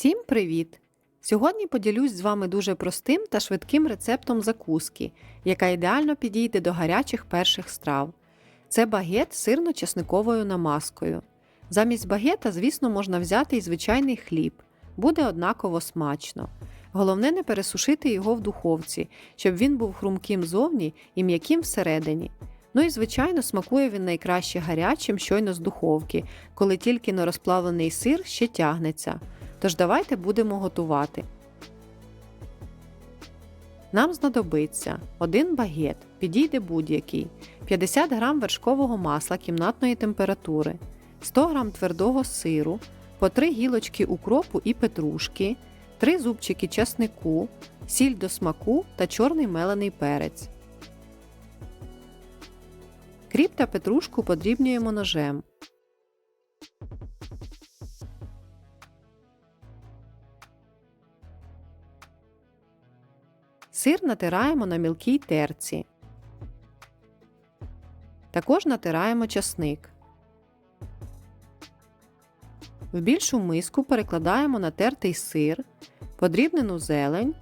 Всім привіт! Сьогодні поділюсь з вами дуже простим та швидким рецептом закуски, яка ідеально підійде до гарячих перших страв. Це багет з сирно-чесниковою намазкою. Замість багета, звісно, можна взяти і звичайний хліб, буде однаково смачно. Головне не пересушити його в духовці, щоб він був хрумким зовні і м'яким всередині. Ну і, звичайно, смакує він найкраще гарячим щойно з духовки, коли тільки но розплавлений сир ще тягнеться. Тож давайте будемо готувати. Нам знадобиться один багет, підійде будь-який, 50 г вершкового масла кімнатної температури, 100 г твердого сиру, по 3 гілочки укропу і петрушки, 3 зубчики часнику, сіль до смаку та чорний мелений перець. Кріп та петрушку подрібнюємо ножем. Сир натираємо на мілкій терці. Також натираємо часник. В більшу миску перекладаємо натертий сир, подрібнену зелень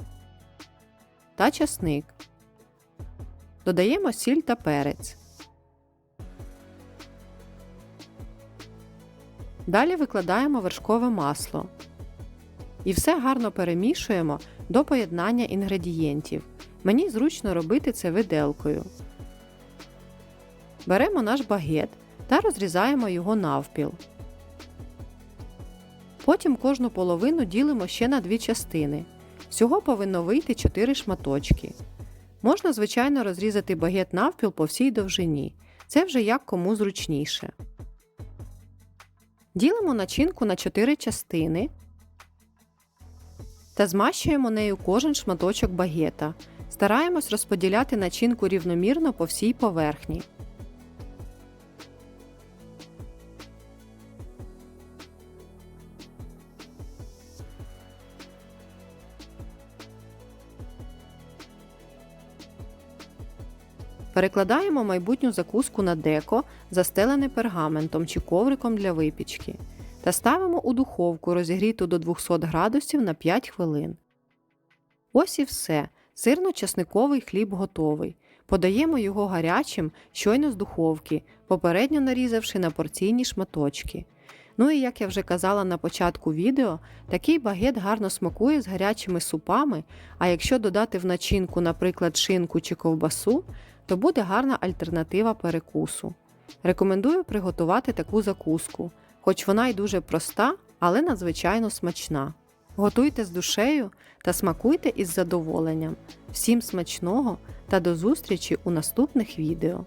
та часник. Додаємо сіль та перець. Далі викладаємо вершкове масло. І все гарно перемішуємо до поєднання інгредієнтів. Мені зручно робити це виделкою. Беремо наш багет та розрізаємо його навпіл. Потім кожну половину ділимо ще на дві частини. Всього повинно вийти 4 шматочки. Можна, звичайно, розрізати багет навпіл по всій довжині. Це вже як кому зручніше. Ділимо начинку на 4 частини та змащуємо нею кожен шматочок багета. Стараємось розподіляти начинку рівномірно по всій поверхні. Перекладаємо майбутню закуску на деко, застелене пергаментом чи ковриком для випічки, та ставимо у духовку розігріту до 200 градусів на 5 хвилин. Ось і все. Сирно-часниковий хліб готовий. Подаємо його гарячим, щойно з духовки, попередньо нарізавши на порційні шматочки. Ну і як я вже казала на початку відео, такий багет гарно смакує з гарячими супами, а якщо додати в начинку, наприклад, шинку чи ковбасу, то буде гарна альтернатива перекусу. Рекомендую приготувати таку закуску, хоч вона й дуже проста, але надзвичайно смачна. Готуйте з душею та смакуйте із задоволенням. Всім смачного та до зустрічі у наступних відео!